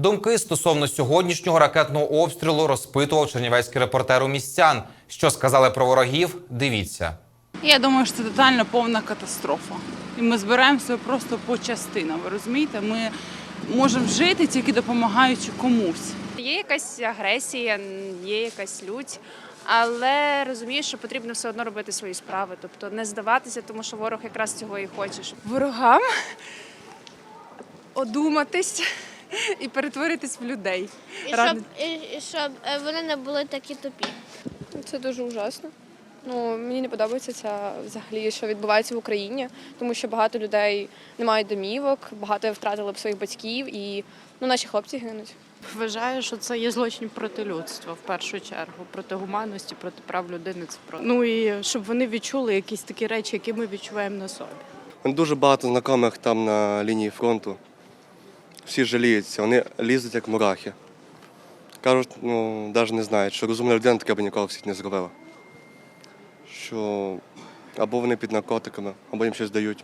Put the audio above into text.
Думки стосовно сьогоднішнього ракетного обстрілу розпитував чернівецький репортер у містян. Що сказали про ворогів? Дивіться. Я думаю, що це тотально повна катастрофа. І ми збираємося просто по частинам. Ви розумієте? Ми можемо жити тільки допомагаючи комусь. Є якась агресія, є якась лють, але розумію, що потрібно все одно робити свої справи, тобто не здаватися, тому що ворог якраз цього і хоче. ворогам одуматись і перетворитись в людей. І щоб, і, і щоб е, вони не були такі тупі. Це дуже ужасно. Ну, мені не подобається це взагалі, що відбувається в Україні, тому що багато людей не мають домівок, багато втратили б своїх батьків і ну, наші хлопці гинуть. Вважаю, що це є злочин проти людства в першу чергу, проти гуманності, проти прав людини. Це про ну і щоб вони відчули якісь такі речі, які ми відчуваємо на собі. Дуже багато знайомих там на лінії фронту. Всі жаліються, вони лізуть як мурахи. Кажуть, ну, навіть не знають, що розумна людина таке б ніколи в світі не зробила. Що або вони під наркотиками, або їм щось дають.